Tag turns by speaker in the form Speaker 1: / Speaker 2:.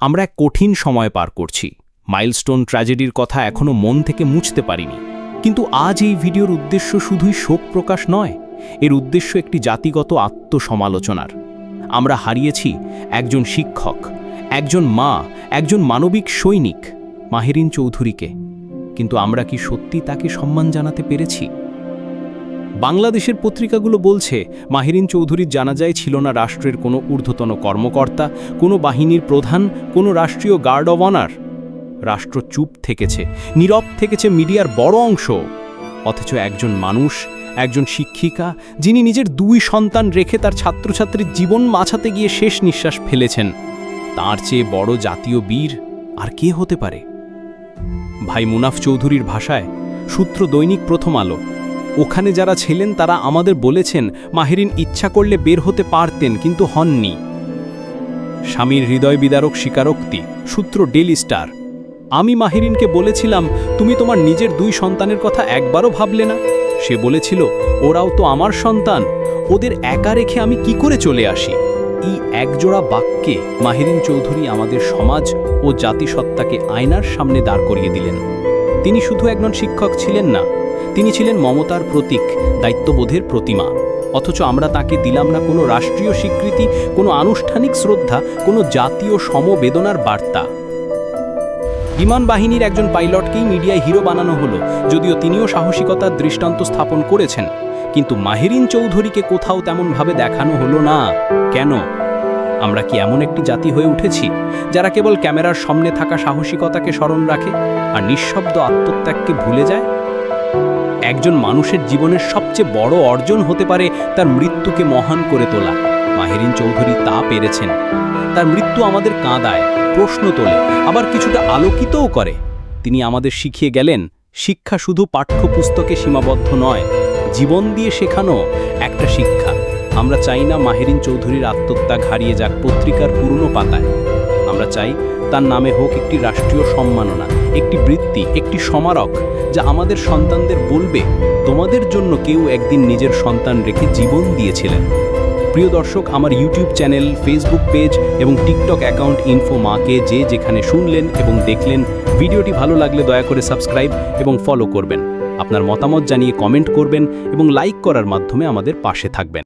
Speaker 1: আমরা এক কঠিন সময় পার করছি। মাইলস্টোন ট্র্যাজেডির কথা এখনও মন থেকে মুছতে পারিনি। কিন্তু আজ এই ভিডিওর উদ্দেশ্য শুধুই শোক প্রকাশ নয়, এর উদ্দেশ্য একটি জাতিগত আত্মসমালোচনার। আমরা হারিয়েছি একজন শিক্ষক, একজন মা, একজন মানবিক সৈনিক, মাহেরিন চৌধুরীকে। কিন্তু আমরা কি সত্যি তাকে সম্মান জানাতে পেরেছি? বাংলাদেশের পত্রিকাগুলো বলছে, মাহিরিন চৌধুরীর জানাজায় ছিল না রাষ্ট্রের কোনো ঊর্ধ্বতন কর্মকর্তা, কোনো বাহিনীর প্রধান, কোনো রাষ্ট্রীয় গার্ড অব অনার। রাষ্ট্র চুপ থেকেছে, নীরব থেকেছে মিডিয়ার বড় অংশ। অথচ একজন মানুষ, একজন শিক্ষিকা, যিনি নিজের দুই সন্তান রেখে তার ছাত্রছাত্রীর জীবন মাছাতে গিয়ে শেষ নিঃশ্বাস ফেলেছেন, তার চেয়ে বড় জাতীয় বীর আর কে হতে পারে? ভাই মুনাফ চৌধুরীর ভাষায়, সূত্র দৈনিক প্রথম আলো। ওখানে যারা ছিলেন তারা আমাদের বলেছেন, মাহেরিন ইচ্ছা করলে বের হতে পারতেন, কিন্তু হননি। স্বামীর হৃদয় বিদারক স্বীকারোক্তি, সূত্র ডেলি স্টার। আমি মাহিরিনকে বলেছিলাম, তুমি তোমার নিজের দুই সন্তানের কথা একবারও ভাবলে না? সে বলেছিল, ওরাও তো আমার সন্তান। ওদের একা রেখে আমি কি করে চলে আসি? এই একজোড়া বাক্যে মাহিরিন চৌধুরী আমাদের সমাজ ও জাতিসত্তাকে আয়নার সামনে দাঁড় করিয়ে দিলেন। তিনি শুধু একজন শিক্ষক ছিলেন না তিনি ছিলেন মমতার প্রতীক, দায়িত্ববোধের প্রতিমা। অথচ আমরা তাকে দিলাম না কোনো রাষ্ট্রীয় স্বীকৃতি, কোনো আনুষ্ঠানিক শ্রদ্ধা, কোনো জাতীয় সমবেদনার বার্তা। বিমান বাহিনীর একজন পাইলটকেই মিডিয়ায় হিরো বানানো হলো, যদিও তিনিও সাহসিকতার দৃষ্টান্ত স্থাপন করেছেন। কিন্তু মাহেরিন চৌধুরীকে কোথাও তেমনভাবে দেখানো হলো না। কেন? আমরা কি এমন একটি জাতি হয়ে উঠেছি, যারা কেবল ক্যামেরার সামনে থাকা সাহসিকতাকে স্মরণ রাখে, আর নিঃশব্দ আত্মত্যাগকে ভুলে যায়? একজন মানুষের জীবনের সবচেয়ে বড় অর্জন হতে পারে তার মৃত্যুকে মহান করে তোলা। মাহেরিন চৌধুরী তা পেরেছেন। তার মৃত্যু আমাদের কাঁদায়, প্রশ্ন তোলে, আবার কিছুটা আলোকিতও করে। তিনি আমাদের শিখিয়ে গেলেন, শিক্ষা শুধু পাঠ্যপুস্তকে সীমাবদ্ধ নয়, জীবন দিয়ে শেখানো একটা শিক্ষা। আমরা চাই না মাহেরিন চৌধুরীর আত্মত্যাগ হারিয়ে যাক পত্রিকার পুরনো পাতায়। চাই, তার নামে হোক একটি রাষ্ট্রীয় সম্মাননা, একটি বৃত্তি, একটি সমারক, যা আমাদের সন্তানদের বলবে, তোমাদের জন্য কেউ একদিন নিজের সন্তান রেখে জীবন দিয়েছিলেন। প্রিয় দর্শক, আমার ইউটিউব চ্যানেল ফেসবুক পেজ এবং টিকটক অ্যাকাউন্ট ইনফো মাকে যে যেখানে শুনলেন এবং দেখলেন, ভিডিওটি ভালো লাগলে দয়া করে সাবস্ক্রাইব এবং ফলো করবেন। আপনার মতামত জানিয়ে কমেন্ট করবেন এবং লাইক করার মাধ্যমে আমাদের পাশে থাকবেন।